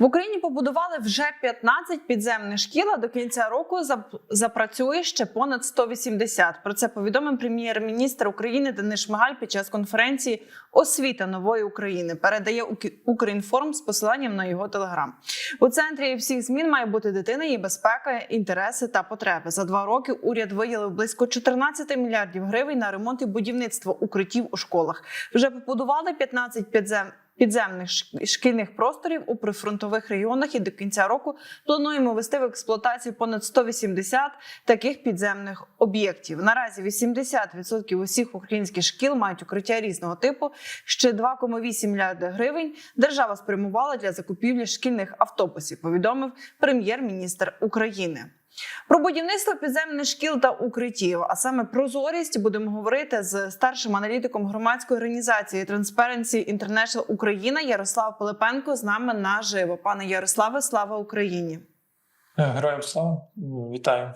В Україні побудували вже 15 підземних шкіл. а До кінця року запрацює ще понад 180. Про це повідомив прем'єр-міністр України Денис Шмигаль під час конференції Освіта нової України. Передає Укрінформ з посиланням на його телеграм. У центрі всіх змін має бути дитина, її безпека, інтереси та потреби. За два роки уряд виділив близько 14 мільярдів гривень на ремонт і будівництво укриттів у школах. Вже побудували 15 підзем. Підземних шкільних просторів у прифронтових регіонах і до кінця року плануємо ввести в експлуатацію понад 180 таких підземних об'єктів. Наразі 80% усіх українських шкіл мають укриття різного типу. Ще 2,8 мільярди гривень держава спрямувала для закупівлі шкільних автобусів. Повідомив прем'єр-міністр України. Про будівництво підземних шкіл та укриттів, а саме прозорість, будемо говорити з старшим аналітиком громадської організації Transparency International Україна Ярослав Пилипенко з нами наживо. Пане Ярославе, слава Україні! Героям слава вітаю.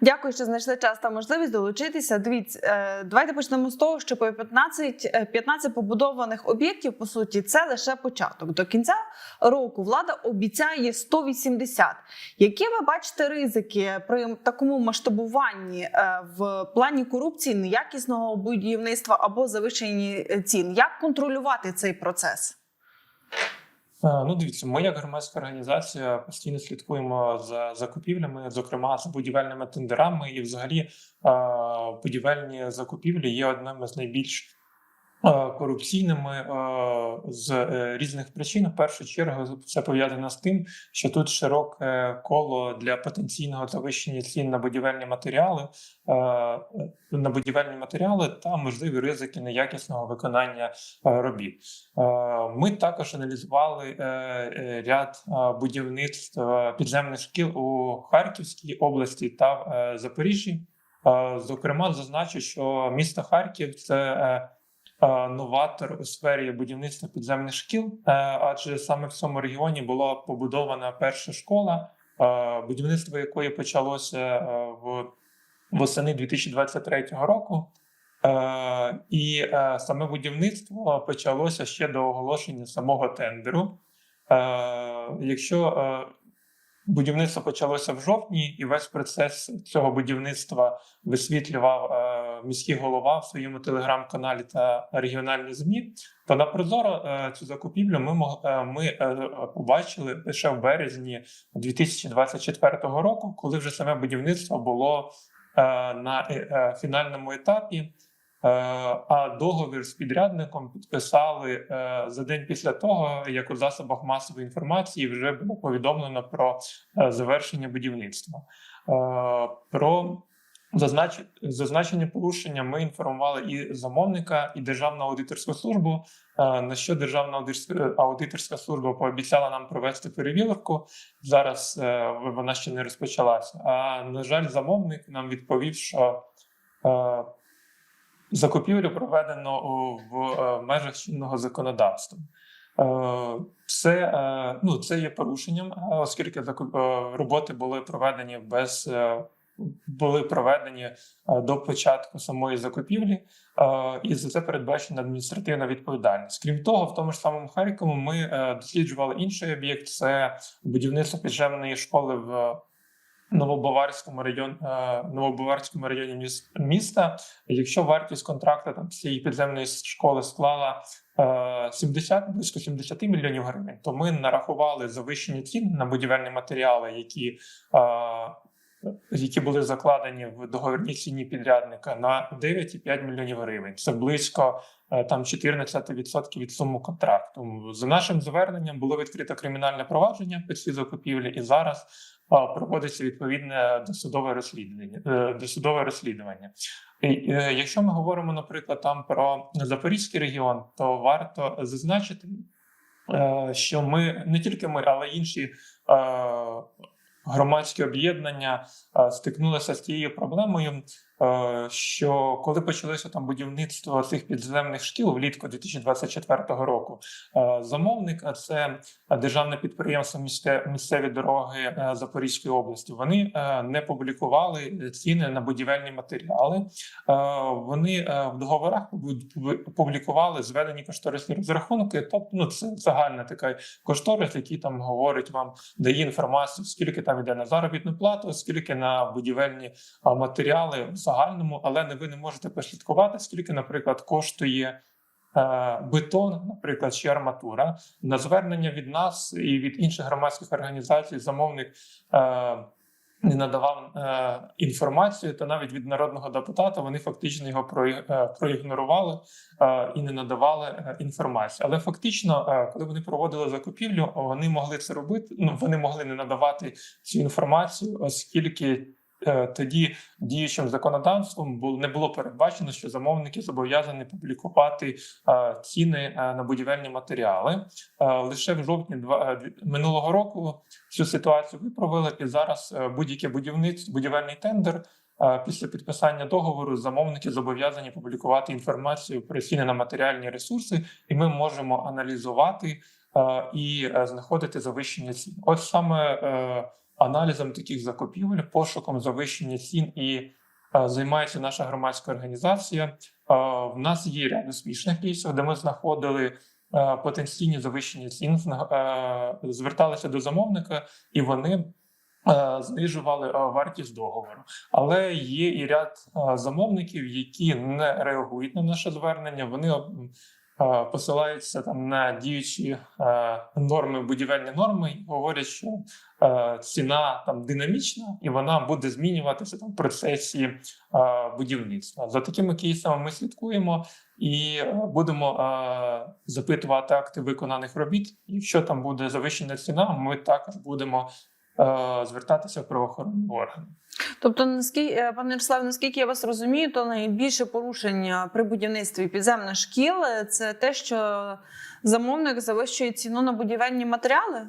Дякую, що знайшли час та можливість долучитися. Дивіться, е, давайте почнемо з того, що по 15, е, 15 побудованих об'єктів, по суті, це лише початок. До кінця року влада обіцяє 180. Які ви бачите ризики при такому масштабуванні е, в плані корупції, неякісного будівництва або завищені е, цін? Як контролювати цей процес? Е, Ну, дивіться, ми як громадська організація постійно слідкуємо за закупівлями, зокрема за будівельними тендерами, і взагалі е, будівельні закупівлі є одним з найбільш корупційними з е, різних причин. В першу чергу це пов'язано з тим, що тут широке коло для потенційного завищення цін на будівельні матеріали, на будівельні матеріали та можливі ризики неякісного виконання робіт. Ми також аналізували е, е, ряд будівництв підземних шкіл у Харківській області та Запоріжжі. Зокрема, зазначу, що місто Харків це новатор у сфері будівництва підземних шкіл, е, адже саме в цьому регіоні була побудована перша школа, е, будівництво якої почалося е, в восени 2023 року. І саме будівництво почалося ще до оголошення самого тендеру. Якщо будівництво почалося в жовтні, і весь процес цього будівництва висвітлював е, міський голова в своєму телеграм-каналі та регіональні змі, то на Прозоро е, цю закупівлю ми е, ми е, побачили лише в березні 2024 року, коли вже саме будівництво було на фінальному етапі. Е, А договір з підрядником підписали е, за день після того, як у засобах масової інформації вже було повідомлено про е, завершення будівництва. Про зазнач- зазначені порушення ми інформували і замовника, і Державну аудиторську службу. На що Державна аудиторська- служба пообіцяла нам провести перевірку. Зараз вона ще не розпочалася. А на жаль, замовник нам відповів, що закупівлю проведено в е, межах чинного законодавства. Е, Це, е, ну, це є порушенням, оскільки роботи були проведені без були проведені до початку самої закупівлі, і за це передбачена адміністративна відповідальність. Крім того, в тому ж самому Харкові ми досліджували інший об'єкт: це будівництво підземної школи в Новобаварському районі Новобаварському районі міс- міста. Якщо вартість контракту там цієї підземної школи склала е, 70, близько 70 мільйонів гривень, то ми нарахували завищені ціни на будівельні матеріали, які е, які були закладені в договірній ціні підрядника на 9,5 мільйонів гривень. Це близько е, там 14% від суми контракту. За нашим зверненням було відкрито кримінальне провадження по цій закупівлі, і зараз е, проводиться відповідне досудове розслідування. е, Досудове розслідування. Е, Якщо ми говоримо, наприклад, там про Запорізький регіон, то варто зазначити, е, що ми не тільки ми, але й інші громадські об'єднання стикнулися з тією проблемою, що коли почалося там будівництво цих підземних шкіл влітку 2024 року, е, замовник, це державне підприємство «Місте- місцеві дороги е, Запорізької області. Вони е, не публікували ціни на будівельні матеріали. Е, Вони е, в договорах публікували зведені кошторисні розрахунки. Тобто, ну це загальна така кошторис, який там говорить вам, дає інформацію, скільки там йде на заробітну плату, скільки на будівельні матеріали загальному, але ви не можете прослідкувати, скільки, наприклад, коштує. е, Бетон, наприклад, чи арматура на звернення від нас і від інших громадських організацій, замовник е, не надавав е, інформацію, та навіть від народного депутата вони фактично його е, проігнорували е, і не надавали е, інформацію. Але фактично, е, коли вони проводили закупівлю, вони могли це робити. Ну вони могли не надавати цю інформацію, оскільки тоді діючим законодавством не було передбачено, що замовники зобов'язані публікувати е, ціни е, на будівельні матеріали. Е, Лише в жовтні е, минулого року цю ситуацію виправили, і зараз е, будь-який будівництво, будівельний тендер. е, Після підписання договору замовники зобов'язані публікувати інформацію про ціни на матеріальні ресурси, і ми можемо аналізувати е, і е, знаходити завищення цін. От саме е, аналізом таких закупівель, пошуком завищення цін і е, займається наша громадська організація. Е, В нас є ряд успішних кейсів, де ми знаходили е, потенційні завищення цін, зверталися до замовника, і вони знижували вартість договору. Але є і ряд замовників, які не реагують на наше звернення. Вони посилаються там на діючі е, норми, будівельні норми, і говорять, що е, ціна там динамічна і вона буде змінюватися там в процесі е, будівництва. За такими кейсами ми слідкуємо і е, будемо е, запитувати акти виконаних робіт. Якщо там буде завищена ціна, ми також будемо е, звертатися в правоохоронні органи. Тобто, наскільки е, пане Ярославе, наскільки я вас розумію, то найбільше порушення при будівництві підземних шкіл е, це те, що замовник завищує ціну на будівельні матеріали.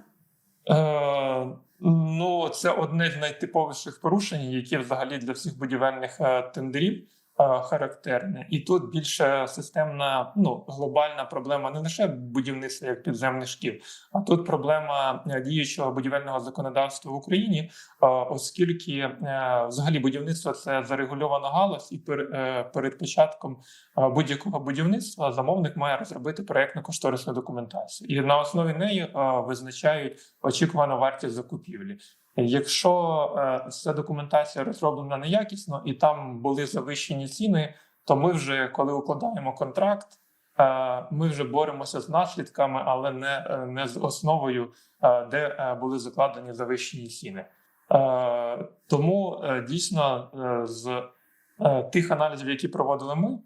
Е, ну, це одне з найтиповіших порушень, які взагалі для всіх будівельних е, тендерів характерне. І тут більше системна, ну глобальна проблема не лише будівництва як підземних шкіл, а тут проблема е, діючого будівельного законодавства в Україні, е, оскільки е, взагалі будівництво це зарегульована галузь, і пер, е, перед початком е, будь-якого будівництва замовник має розробити проектно кошторисну документацію, і на основі неї е, визначають очікувану вартість закупівлі. Якщо е, ця документація розроблена неякісно і там були завищені ціни, то ми вже коли укладаємо контракт, е, ми вже боремося з наслідками, але не, е, не з основою, де були закладені завищені ціни. Тому дійсно з тих аналізів, які проводили ми,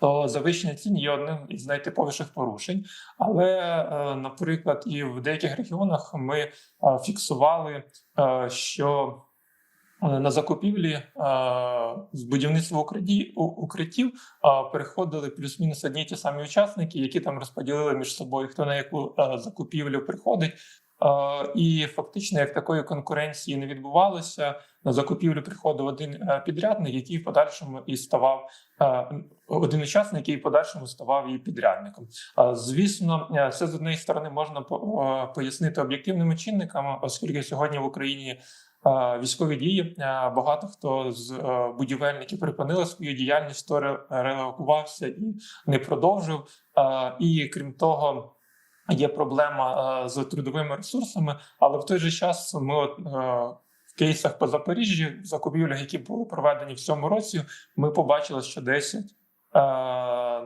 то завищення цін є одним із найтиповіших порушень. Але, е, наприклад, і в деяких регіонах ми е, фіксували, е, що на закупівлі з будівництва укриттів переходили плюс-мінус одні ті самі учасники, які там розподілили між собою, хто на яку закупівлю приходить. І фактично, як такої конкуренції не відбувалося, на закупівлю приходив один е, підрядник, який в подальшому і ставав е, один учасник, який в подальшому ставав її підрядником. Звісно, е, це з однієї сторони можна по- пояснити об'єктивними чинниками, оскільки сьогодні в Україні військові дії. Багато хто з будівельників припинили свою діяльність, ре- релокувався і не продовжив. І крім того. Є проблема е, з трудовими ресурсами, але в той же час ми е, в кейсах по Запоріжжі, закупівлях, які були проведені в цьому році, ми побачили, що 10 е,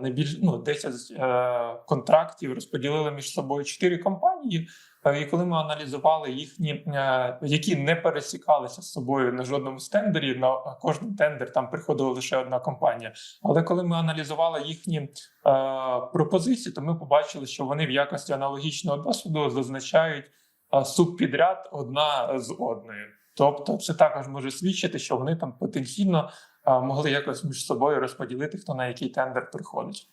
не більш ну 10 е, контрактів розподілили між собою 4 компанії. Е, І коли ми аналізували їхні, е, які не пересікалися з собою на жодному з тендері, на кожен тендер там приходила лише одна компанія. Але коли ми аналізували їхні е, пропозиції, то ми побачили, що вони в якості аналогічного досвіду зазначають субпідряд одна з одною. Тобто, це також може свідчити, що вони там потенційно могли якось між собою розподілити, хто на який тендер приходить.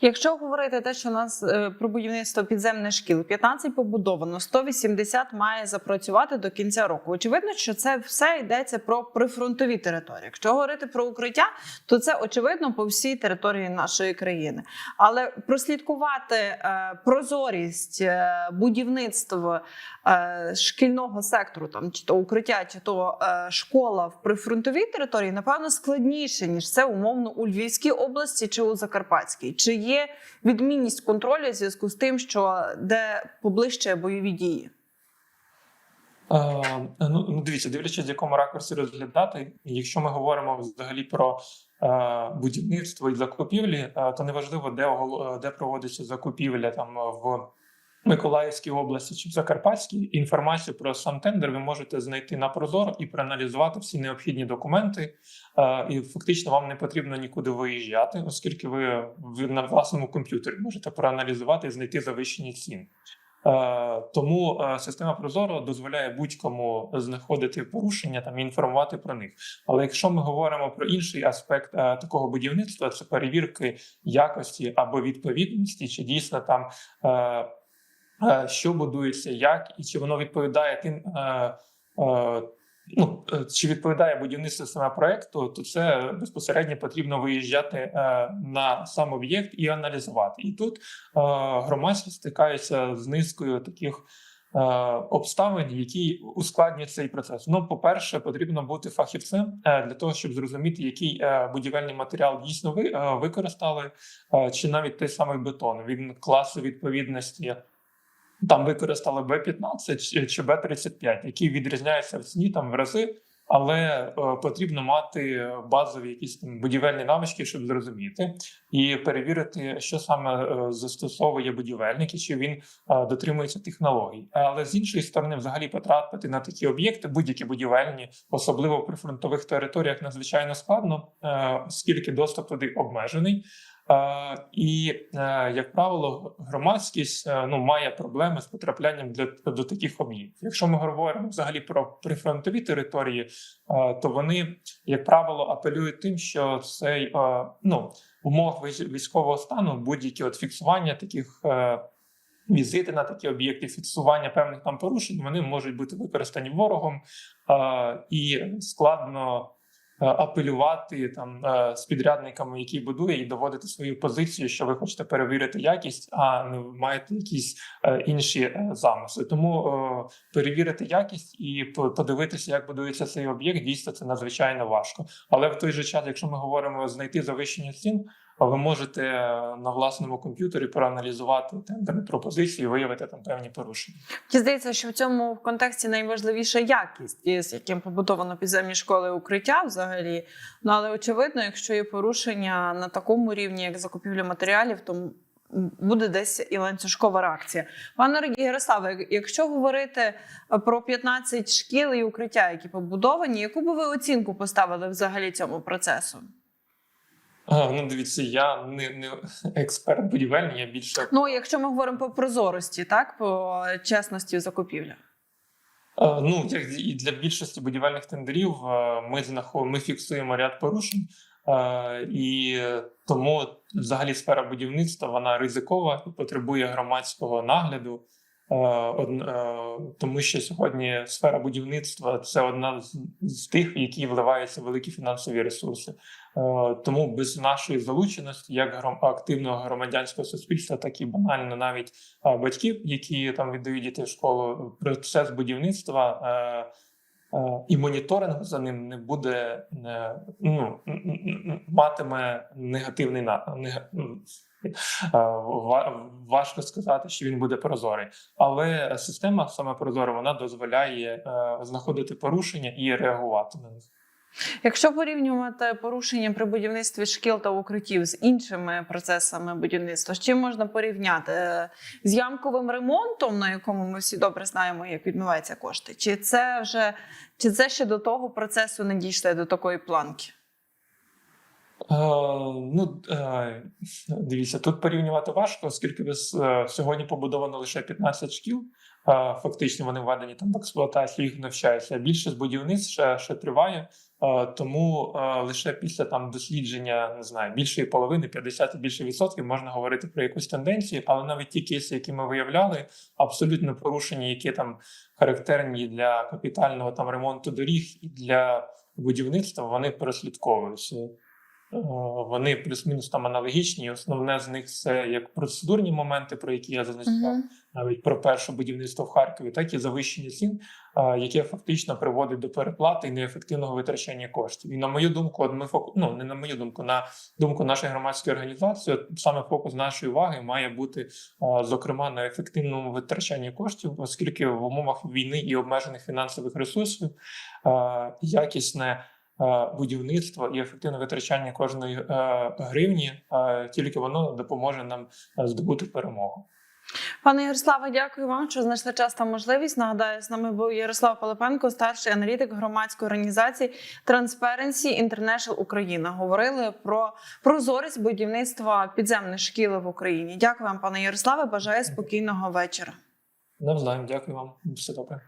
Якщо говорити те, що у нас е, про будівництво підземних шкіл, 15 побудовано, 180 має запрацювати до кінця року. Очевидно, що це все йдеться про прифронтові території. Якщо говорити про укриття, то це очевидно по всій території нашої країни. Але прослідкувати е, прозорість е, будівництва шкільного сектору, там чи то укриття, чи то школа в прифронтовій території, напевно, складніше ніж це умовно у Львівській області чи у Закарпатській. Чи є відмінність контролю в зв'язку з тим, що де поближче бойові дії? Е, ну, ну, дивіться, дивлячись, з якому ракурсі розглядати, якщо ми говоримо взагалі про е, будівництво і закупівлі, е, то неважливо, де, де проводиться закупівля там в Миколаївській області чи в Закарпатській. Інформацію про сам тендер ви можете знайти на Прозоро і проаналізувати всі необхідні документи. Е, і фактично вам не потрібно нікуди виїжджати, оскільки ви, на власному комп'ютері можете проаналізувати і знайти завищені ціни. Е, Тому е, система Прозоро дозволяє будь-кому знаходити порушення там і інформувати про них. Але якщо ми говоримо про інший аспект такого будівництва, це перевірки якості або відповідності, чи дійсно там що будується, як і чи воно відповідає тим. Е, е, Ну, е, чи відповідає будівництво саме проекту, то це безпосередньо потрібно виїжджати е, на сам об'єкт і аналізувати. І тут е, громадськість стикається з низкою таких е, обставин, які ускладнюють цей процес. Ну, по-перше, потрібно бути фахівцем е, для того, щоб зрозуміти, який е, будівельний матеріал дійсно ви е, використали, е, чи навіть той самий бетон. Він класу відповідності. Там використали Б-15 чи- чи Б-35, які відрізняються в ціні там в рази, але е, потрібно мати базові якісь там будівельні навички, щоб зрозуміти і перевірити, що саме е, застосовує будівельник і чи він е, дотримується технологій. Але з іншої сторони, взагалі потрапити на такі об'єкти, будь-які будівельні, особливо в прифронтових територіях, надзвичайно складно, оскільки доступ туди обмежений. Е, І, е, як правило, громадськість е, ну, має проблеми з потраплянням для, до таких об'єктів. Якщо ми говоримо взагалі про прифронтові території, то вони, як правило, апелюють тим, що цей ну, в умовах військ- військового стану будь-які от фіксування таких. Візити на такі об'єкти, фіксування певних там порушень, вони можуть бути використані ворогом і складно апелювати там е, з підрядниками, які будує, і доводити свою позицію, що ви хочете перевірити якість, а не маєте якісь е, інші е, замисли. Тому е, перевірити якість і по- подивитися, як будується цей об'єкт, дійсно це надзвичайно важко. Але в той же час, якщо ми говоримо знайти завищення цін, ви можете е, на власному комп'ютері проаналізувати тендерні пропозиції, і виявити там певні порушення. Мені здається, що в цьому контексті найважливіша якість, і з яким побудовано підземні школи укриття взагалі. Ну але очевидно, якщо є порушення на такому рівні, як закупівля матеріалів, то буде десь і ланцюжкова реакція. Пане Ярославе, якщо говорити е, про 15 шкіл і укриття, які побудовані, яку би ви оцінку поставили взагалі цьому процесу? Ну, дивіться, я не, не експерт будівельний, я більше Ну, якщо ми говоримо по прозорості, так по чесності. Е, Ну, як і для більшості будівельних тендерів, ми знаход... ми фіксуємо ряд порушень, і тому взагалі сфера будівництва вона ризикова і потребує громадського нагляду. Тому що сьогодні сфера будівництва це одна з тих, в які вливаються великі фінансові ресурси. Е, Тому без нашої залученості, як активного громадянського суспільства, так і банально навіть батьків, які там віддають дітей в школу, процес будівництва е, е, і моніторинг за ним не буде ну, матиме негативний на е, важко сказати, що він буде прозорий, але система саме прозора вона дозволяє е, знаходити порушення і реагувати на них. Якщо порівнювати порушення при будівництві шкіл та укриттів з іншими процесами будівництва, з чим можна порівняти Е, з ямковим ремонтом, на якому ми всі добре знаємо, як відмиваються кошти, чи це вже чи це ще до того процесу не дійшли до такої планки? Е, ну, е, дивіться, тут порівнювати важко, оскільки сьогодні побудовано лише 15 шкіл. Фактично вони введені там в експлуатацію, їх навчаються. Більшість будівництв ще, ще триває, тому лише після там дослідження не знаю більшої половини, 50 і більше відсотків, можна говорити про якусь тенденцію. Але навіть ті кейси, які ми виявляли, абсолютно порушення, які там характерні для капітального там ремонту доріг і для будівництва, вони прослідковуються. Е, Вони плюс-мінус там аналогічні. і Основне з них це як процедурні моменти, про які я зазначав, навіть про перше будівництво в Харкові, так і завищення цін, е, яке фактично приводить до переплати і неефективного витрачання коштів. І на мою думку, от ми фоку... ну не на мою думку, на думку нашої громадської організації, от саме фокус нашої уваги має бути е, зокрема на ефективному витрачанні коштів, оскільки в умовах війни і обмежених фінансових ресурсів якісне. Е, Будівництво і ефективне витрачання кожної е, гривні е, тільки воно допоможе нам здобути перемогу. Пане Ярославе, дякую вам, що знайшли час та можливість. Нагадаю, з нами був Ярослав Пилипенко, старший аналітик громадської організації Transparency International Україна. Говорили про прозорість будівництва підземних шкіл в Україні. Дякую вам, пане Ярославе. Бажаю спокійного вечора. Навзаєм, дякую вам. Все добре.